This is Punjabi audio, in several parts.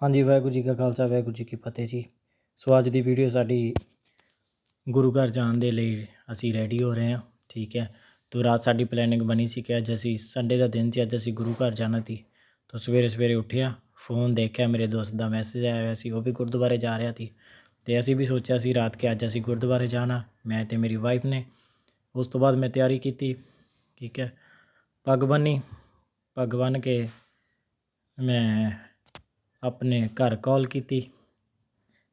ਹਾਂਜੀ, ਵਾਹਿਗੁਰੂ ਜੀ ਕਾ ਖਾਲਸਾ, ਵਾਹਿਗੁਰੂ ਜੀ ਕੀ ਫਤਿਹ ਜੀ। ਸੋ ਅੱਜ ਦੀ ਵੀਡੀਓ ਸਾਡੀ ਗੁਰੂ ਘਰ ਜਾਣ ਦੇ ਲਈ ਅਸੀਂ ਰੈਡੀ ਹੋ ਰਹੇ ਹਾਂ, ਠੀਕ ਹੈ। ਤੋ ਰਾਤ ਸਾਡੀ ਪਲੈਨਿੰਗ ਬਣੀ ਸੀ ਕਿ ਅੱਜ ਅਸੀਂ ਸੰਡੇ ਦਾ ਦਿਨ ਸੀ, ਅੱਜ ਅਸੀਂ ਗੁਰੂ ਘਰ ਜਾਣਾ ਸੀ। ਤੋ ਸਵੇਰੇ ਸਵੇਰੇ ਉੱਠਿਆ ਫੋਨ ਦੇਖਿਆ, ਮੇਰੇ ਦੋਸਤ ਦਾ ਮੈਸੇਜ ਆਇਆ ਹੋਇਆ ਸੀ, ਉਹ ਵੀ ਗੁਰਦੁਆਰੇ ਜਾ ਰਿਹਾ ਸੀ। ਤੇ ਅਸੀਂ ਵੀ ਸੋਚਿਆ ਸੀ ਰਾਤ ਕੇ ਅੱਜ ਅਸੀਂ ਗੁਰਦੁਆਰੇ ਜਾਣਾ, ਮੈਂ ਤੇ ਮੇਰੀ ਵਾਈਫ ਨੇ। ਉਸ ਤੋਂ ਬਾਅਦ ਮੈਂ ਤਿਆਰੀ ਕੀਤੀ, ਠੀਕ ਹੈ। ਪੱਗ ਬੰਨੀ, ਪੱਗ ਬੰਨ੍ਹ ਕੇ ਮੈਂ ਆਪਣੇ ਘਰ ਕਾਲ ਕੀਤੀ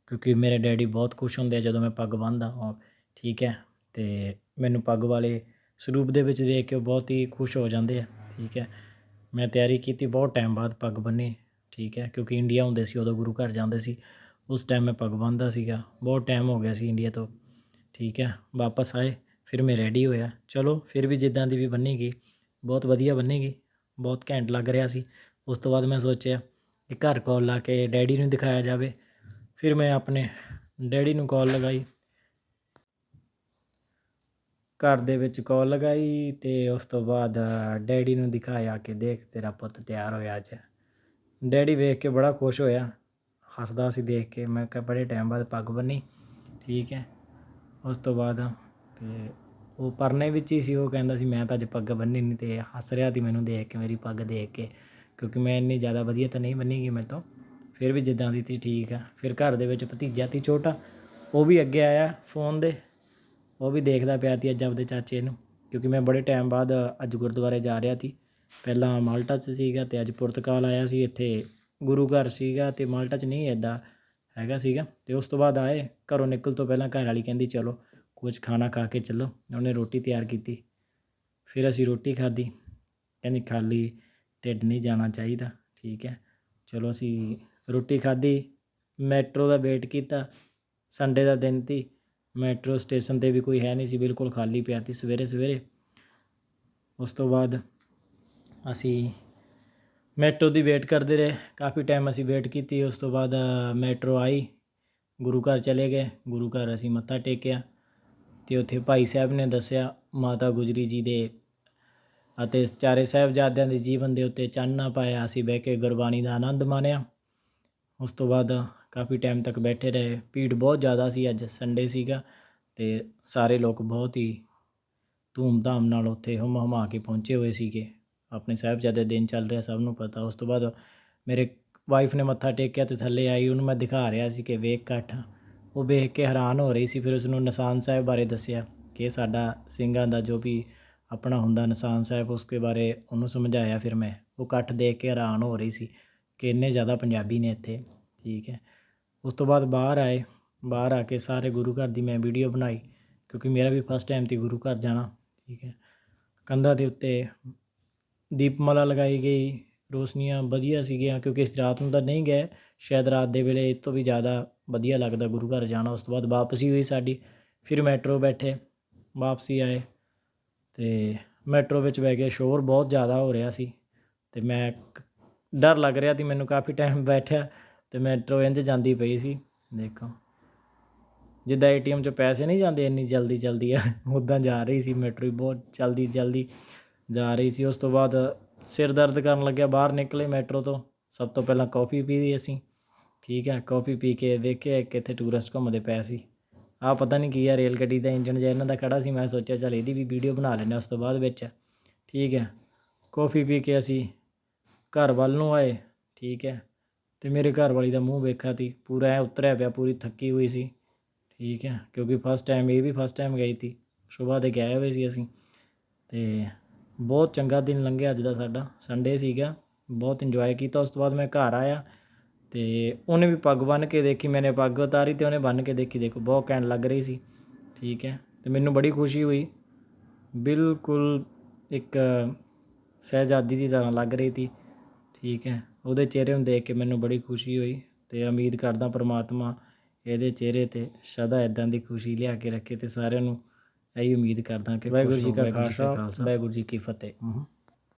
ਕਿਉਂਕਿ ਮੇਰੇ ਡੈਡੀ ਬਹੁਤ ਖੁਸ਼ ਹੁੰਦੇ ਆ ਜਦੋਂ ਮੈਂ ਪੱਗ ਬੰਨ੍ਹਦਾ ਹਾਂ ਠੀਕ ਹੈ ਅਤੇ ਮੈਨੂੰ ਪੱਗ ਵਾਲੇ ਸਰੂਪ ਦੇ ਵਿੱਚ ਦੇਖ ਕੇ ਉਹ ਬਹੁਤ ਹੀ ਖੁਸ਼ ਹੋ ਜਾਂਦੇ ਆ। ਠੀਕ ਹੈ, ਮੈਂ ਤਿਆਰੀ ਕੀਤੀ, ਬਹੁਤ ਟਾਈਮ ਬਾਅਦ ਪੱਗ ਬੰਨੀ। ਠੀਕ ਹੈ, ਕਿਉਂਕਿ ਇੰਡੀਆ ਹੁੰਦੇ ਸੀ, ਉਦੋਂ ਗੁਰੂ ਘਰ ਜਾਂਦੇ ਸੀ। ਉਸ ਟਾਈਮ ਮੈਂ ਪੱਗ ਬੰਨ੍ਹਦਾ ਸੀਗਾ, ਬਹੁਤ ਟਾਈਮ ਹੋ ਗਿਆ ਸੀ ਇੰਡੀਆ ਤੋਂ। ਠੀਕ ਹੈ, ਵਾਪਸ ਆਏ, ਫਿਰ ਮੈਂ ਰੈਡੀ ਹੋਇਆ। ਚਲੋ, ਫਿਰ ਵੀ ਜਿੱਦਾਂ ਦੀ ਵੀ ਬੰਨੇਗੀ, ਬਹੁਤ ਵਧੀਆ ਬੰਨੇਗੀ, ਬਹੁਤ ਘੈਂਟ ਲੱਗ ਰਿਹਾ ਸੀ। ਉਸ ਤੋਂ ਬਾਅਦ ਮੈਂ ਸੋਚਿਆ ਅਤੇ ਘਰ ਕੋਲ ਲਾ ਕੇ ਡੈਡੀ ਨੂੰ ਦਿਖਾਇਆ ਜਾਵੇ। ਫਿਰ ਮੈਂ ਆਪਣੇ ਡੈਡੀ ਨੂੰ ਕੋਲ ਲਗਾਈ। ਘਰ ਦੇ ਵਿੱਚ ਕੋਲ ਲਗਾਈ ਅਤੇ ਉਸ ਤੋਂ ਬਾਅਦ ਡੈਡੀ ਨੂੰ ਦਿਖਾਇਆ ਕਿ ਦੇਖ ਤੇਰਾ ਪੁੱਤ ਤਿਆਰ ਹੋਇਆ ਅੱਜ। ਡੈਡੀ ਵੇਖ ਕੇ ਬੜਾ ਖੁਸ਼ ਹੋਇਆ। ਹੱਸਦਾ ਸੀ ਦੇਖ ਕੇ। ਮੈਂ ਕਿਹਾ ਬੜੇ ਟਾਈਮ ਬਾਅਦ ਪੱਗ ਬੰਨੀ। ਠੀਕ ਹੈ। ਉਸ ਤੋਂ ਬਾਅਦ ਅਤੇ ਉਹ ਪਰਨੇ ਵਿੱਚ ਹੀ ਸੀ। ਉਹ ਕਹਿੰਦਾ ਸੀ, ਮੈਂ ਤਾਂ ਅੱਜ ਪੱਗ ਬੰਨੀ ਨਹੀਂ ਅਤੇ ਹੱਸ ਰਿਹਾ ਸੀ ਮੈਨੂੰ ਦੇਖ ਕੇ, ਮੇਰੀ ਪੱਗ ਦੇਖ ਕੇ। ਕਿਉਂਕਿ ਮੈਂ ਇੰਨੀ ਜ਼ਿਆਦਾ ਵਧੀਆ ਤਾਂ ਨਹੀਂ ਮੰਨੀ ਗਈ ਮੇਰੇ ਤੋਂ। ਫਿਰ ਵੀ ਜਿੱਦਾਂ ਦੀ ਤੀ ਠੀਕ ਆ। ਫਿਰ ਘਰ ਦੇ ਵਿੱਚ ਭਤੀਜਾ ਤੀ ਛੋਟਾ, ਉਹ ਵੀ ਅੱਗੇ ਆਇਆ ਫੋਨ ਦੇ। ਉਹ ਵੀ ਦੇਖਦਾ ਪਿਆ ਤੀ ਅੱਜ ਆਪਦੇ ਚਾਚੇ ਨੂੰ। ਕਿਉਂਕਿ ਮੈਂ ਬੜੇ ਟਾਈਮ ਬਾਅਦ ਅੱਜ ਗੁਰਦੁਆਰੇ ਜਾ ਰਿਹਾ ਤੀ। ਪਹਿਲਾਂ ਮਾਲਟਾ 'ਚ ਸੀਗਾ ਅਤੇ ਅੱਜ ਪੁਰਤਕਾਲ ਆਇਆ ਸੀ। ਇੱਥੇ ਗੁਰੂ ਘਰ ਸੀਗਾ ਅਤੇ ਮਾਲਟਾ 'ਚ ਨਹੀਂ ਇੱਦਾਂ ਹੈਗਾ ਸੀਗਾ। ਅਤੇ ਉਸ ਤੋਂ ਬਾਅਦ ਆਏ, ਘਰੋਂ ਨਿਕਲ ਤੋਂ ਪਹਿਲਾਂ ਘਰ ਵਾਲੀ ਕਹਿੰਦੀ, ਚਲੋ ਕੁਝ ਖਾਣਾ ਖਾ ਕੇ ਚੱਲੋ। ਉਹਨੇ ਰੋਟੀ ਤਿਆਰ ਕੀਤੀ। ਫਿਰ ਅਸੀਂ ਰੋਟੀ ਖਾਧੀ। ਕਹਿੰਦੀ ਖਾਲੀ ਢਿੱਡ ਨਹੀਂ ਜਾਣਾ ਚਾਹੀਦਾ, ਠੀਕ ਹੈ। ਚਲੋ ਅਸੀਂ ਰੋਟੀ ਖਾਧੀ, ਮੈਟਰੋ ਦਾ ਵੇਟ ਕੀਤਾ, ਸੰਡੇ ਦਾ ਦਿਨ ਸੀ, ਮੈਟਰੋ ਸਟੇਸ਼ਨ ਤੇ ਵੀ ਕੋਈ ਹੈ ਨਹੀਂ ਸੀ, ਬਿਲਕੁਲ ਖਾਲੀ ਪਿਆ ਸੀ ਸਵੇਰੇ ਸਵੇਰੇ। ਉਸ ਤੋਂ ਬਾਅਦ ਅਸੀਂ ਮੈਟਰੋ ਦੀ ਵੇਟ ਕਰਦੇ ਰਹੇ, ਕਾਫੀ ਟਾਈਮ ਅਸੀਂ ਵੇਟ ਕੀਤੀ, ਉਸ ਤੋਂ ਬਾਅਦ ਮੈਟਰੋ ਆਈ, ਗੁਰੂ ਘਰ ਚਲੇ ਗਏ, ਗੁਰੂ ਘਰ ਅਸੀਂ ਮੱਥਾ ਟੇਕਿਆ ਤੇ ਉੱਥੇ ਭਾਈ ਸਾਹਿਬ ਨੇ ਦੱਸਿਆ, ਮਾਤਾ ਗੁਜਰੀ ਜੀ ਦੇ ਅਤੇ ਚਾਰੇ ਸਾਹਿਬਜ਼ਾਦਿਆਂ ਦੇ ਜੀਵਨ ਦੇ ਉੱਤੇ ਚਾਨਣਾ ਪਾਇਆ, ਅਸੀਂ ਬਹਿ ਕੇ ਗੁਰਬਾਣੀ ਦਾ ਆਨੰਦ ਮਾਣਿਆ। ਉਸ ਤੋਂ ਬਾਅਦ ਕਾਫੀ ਟਾਈਮ ਤੱਕ ਬੈਠੇ ਰਹੇ। ਭੀੜ ਬਹੁਤ ਜ਼ਿਆਦਾ ਸੀ ਅੱਜ ਸੰਡੇ ਸੀਗਾ ਅਤੇ ਸਾਰੇ ਲੋਕ ਬਹੁਤ ਹੀ ਧੂਮਧਾਮ ਨਾਲ ਉੱਥੇ ਹੁਮ ਹੁਮਾ ਕੇ ਪਹੁੰਚੇ ਹੋਏ ਸੀਗੇ। ਆਪਣੇ ਸਾਹਿਬਜ਼ਾਦੇ ਦਿਨ ਚੱਲ ਰਿਹਾ, ਸਭ ਨੂੰ ਪਤਾ। ਉਸ ਤੋਂ ਬਾਅਦ ਮੇਰੇ ਵਾਈਫ ਨੇ ਮੱਥਾ ਟੇਕਿਆ ਤੇ ਥੱਲੇ ਆਈ, ਉਹਨੂੰ ਮੈਂ ਦਿਖਾ ਰਿਹਾ ਸੀ ਕਿ ਵੇਖ ਘੱਟ। ਉਹ ਵੇਖ ਕੇ ਹੈਰਾਨ ਹੋ ਰਹੀ ਸੀ, ਫਿਰ ਉਸ ਨੂੰ ਨਿਸ਼ਾਨ ਸਾਹਿਬ ਬਾਰੇ ਦੱਸਿਆ ਕਿ ਸਾਡਾ ਸਿੰਘਾਂ ਦਾ ਜੋ ਵੀ ਆਪਣਾ ਹੁੰਦਾ ਨਿਸ਼ਾਨ ਸਾਹਿਬ, ਉਸਕੇ ਬਾਰੇ ਉਹਨੂੰ ਸਮਝਾਇਆ ਫਿਰ ਮੈਂ। ਉਹ ਇਕੱਠ ਦੇਖ ਕੇ ਹੈਰਾਨ ਹੋ ਰਹੀ ਸੀ ਕਿ ਇੰਨੇ ਜ਼ਿਆਦਾ ਪੰਜਾਬੀ ਨੇ ਇੱਥੇ। ਠੀਕ ਹੈ। ਉਸ ਤੋਂ ਬਾਅਦ ਬਾਹਰ ਆਏ। ਬਾਹਰ ਆ ਕੇ ਸਾਰੇ ਗੁਰੂ ਘਰ ਦੀ ਮੈਂ ਵੀਡੀਓ ਬਣਾਈ ਕਿਉਂਕਿ ਮੇਰਾ ਵੀ ਫਸਟ ਟਾਈਮ ਸੀ ਗੁਰੂ ਘਰ ਜਾਣਾ। ਠੀਕ ਹੈ। ਕੰਧਾਂ ਦੇ ਉੱਤੇ ਦੀਪਮਾਲਾ ਲਗਾਈ ਗਈ। ਰੋਸ਼ਨੀਆਂ ਵਧੀਆ ਸੀਗੀਆਂ ਕਿਉਂਕਿ ਇਸ ਰਾਤ ਨੂੰ ਤਾਂ ਨਹੀਂ ਗਏ। ਸ਼ਾਇਦ ਰਾਤ ਦੇ ਵੇਲੇ ਇਸ ਤੋਂ ਵੀ ਜ਼ਿਆਦਾ ਵਧੀਆ ਲੱਗਦਾ ਗੁਰੂ ਘਰ ਜਾਣਾ। ਉਸ ਤੋਂ ਬਾਅਦ ਵਾਪਸੀ ਹੋਈ ਸਾਡੀ। ਫਿਰ ਮੈਟਰੋ ਬੈਠੇ। ਵਾਪਸੀ ਆਏ। ਅਤੇ ਮੈਟਰੋ ਵਿੱਚ ਬਹਿ ਕੇ ਸ਼ੋਰ ਬਹੁਤ ਜ਼ਿਆਦਾ ਹੋ ਰਿਹਾ ਸੀ ਅਤੇ ਮੈਂ ਡਰ ਲੱਗ ਰਿਹਾ ਸੀ, ਮੈਨੂੰ ਕਾਫੀ ਟਾਈਮ ਬੈਠਿਆ ਅਤੇ ਮੈਟਰੋ ਇੰਝ ਜਾਂਦੀ ਪਈ ਸੀ, ਦੇਖੋ। ਜਿੱਦਾਂ ਏ ਏਟੀਐਮ 'ਚ ਪੈਸੇ ਨਹੀਂ ਜਾਂਦੇ, ਇੰਨੀ ਜਲਦੀ ਜਲਦੀ ਆ, ਉੱਦਾਂ ਜਾ ਰਹੀ ਸੀ ਮੈਟਰੋ ਬਹੁਤ ਜਲਦੀ ਜਲਦੀ ਜਾ ਰਹੀ ਸੀ। ਉਸ ਤੋਂ ਬਾਅਦ ਸਿਰ ਦਰਦ ਕਰਨ ਲੱਗਿਆ, ਬਾਹਰ ਨਿਕਲੇ ਮੈਟਰੋ ਤੋਂ। ਸਭ ਤੋਂ ਪਹਿਲਾਂ ਕੌਫੀ ਪੀ ਪੀਦੀ ਅਸੀਂ। ਠੀਕ ਹੈ, ਕੌਫੀ ਪੀ ਕੇ ਦੇਖਿਆ ਕਿ ਇੱਥੇ ਟੂਰਿਸਟ ਘੁੰਮਦੇ ਪਏ ਸੀ। ਆਹ ਪਤਾ ਨਹੀਂ ਕੀ ਆ, ਰੇਲ ਗੱਡੀ ਦਾ ਇੰਜਣ ਜਿਹਾ ਇਹਨਾਂ ਦਾ ਖੜਾ ਸੀ, ਮੈਂ ਸੋਚਿਆ ਚੱਲ ਇਹਦੀ ਵੀ ਵੀਡੀਓ ਬਣਾ ਲੈਂਦੇ ਉਸ ਤੋਂ ਬਾਅਦ ਵਿੱਚ। ਠੀਕ ਹੈ ਕੌਫੀ ਪੀ ਕੇ ਅਸੀਂ ਘਰ ਵੱਲ ਨੂੰ ਆਏ, ਠੀਕ ਹੈ, ਤੇ ਮੇਰੇ ਘਰ ਵਾਲੀ ਦਾ ਮੂੰਹ ਵੇਖਿਆ ਤੀ, ਪੂਰਾ ਐ ਉਤਰਿਆ ਪਿਆ, ਪੂਰੀ ਥੱਕੀ ਹੋਈ ਸੀ। ਠੀਕ ਹੈ, ਕਿਉਂਕਿ ਫਸਟ ਟਾਈਮ ਇਹ ਵੀ ਫਸਟ ਟਾਈਮ ਗਈ ਤੀ, ਸਵੇਰ ਦੇ ਗਏ ਹੋਏ ਸੀ ਅਸੀਂ, ਤੇ ਬਹੁਤ ਚੰਗਾ ਦਿਨ ਲੰਘਿਆ ਅੱਜ ਦਾ ਸਾਡਾ ਸੰਡੇ ਸੀਗਾ, ਬਹੁਤ ਇੰਜੋਏ ਕੀਤਾ, ਉਸ ਤੋਂ ਬਾਅਦ ਮੈਂ ਘਰ ਆਇਆ ਤੇ ਉਹਨੇ ਵੀ ਪੱਗ ਬੰਨ੍ਹ ਕੇ ਦੇਖੀ ਮੈਨੇ ਪੱਗ ਉਤਾਰੀ ਤੇ ਉਹਨੇ ਬੰਨ੍ਹ ਕੇ ਦੇਖੀ ਦੇਖੋ ਬਹੁਤ ਘੈਂਟ ਲੱਗ ਰਹੀ ਸੀ। ਠੀਕ ਹੈ ਤੇ ਮੈਨੂੰ ਬੜੀ ਖੁਸ਼ੀ ਹੋਈ। ਬਿਲਕੁਲ ਇੱਕ ਸਹਿਜਾਦੀ ਦੀ ਤਰ੍ਹਾਂ ਲੱਗ ਰਹੀ ਸੀ। ਠੀਕ ਹੈ ਉਹਦੇ ਚਿਹਰੇ ਨੂੰ ਦੇਖ ਕੇ ਮੈਨੂੰ ਬੜੀ ਖੁਸ਼ੀ ਹੋਈ ਤੇ ਉਮੀਦ ਕਰਦਾ ਪ੍ਰਮਾਤਮਾ ਇਹਦੇ ਚਿਹਰੇ ਤੇ ਸਦਾ ਇਦਾਂ ਦੀ ਖੁਸ਼ੀ ਲਿਆ ਕੇ ਰੱਖੇ ਤੇ ਸਾਰਿਆਂ ਨੂੰ ਇਹੀ ਉਮੀਦ ਕਰਦਾ ਕਿ ਵਾਹਿਗੁਰੂ ਜੀ ਕਾ ਖਾਲਸਾ। ਵਾਹਿਗੁਰੂ ਜੀ ਕੀ ਫਤਿਹ।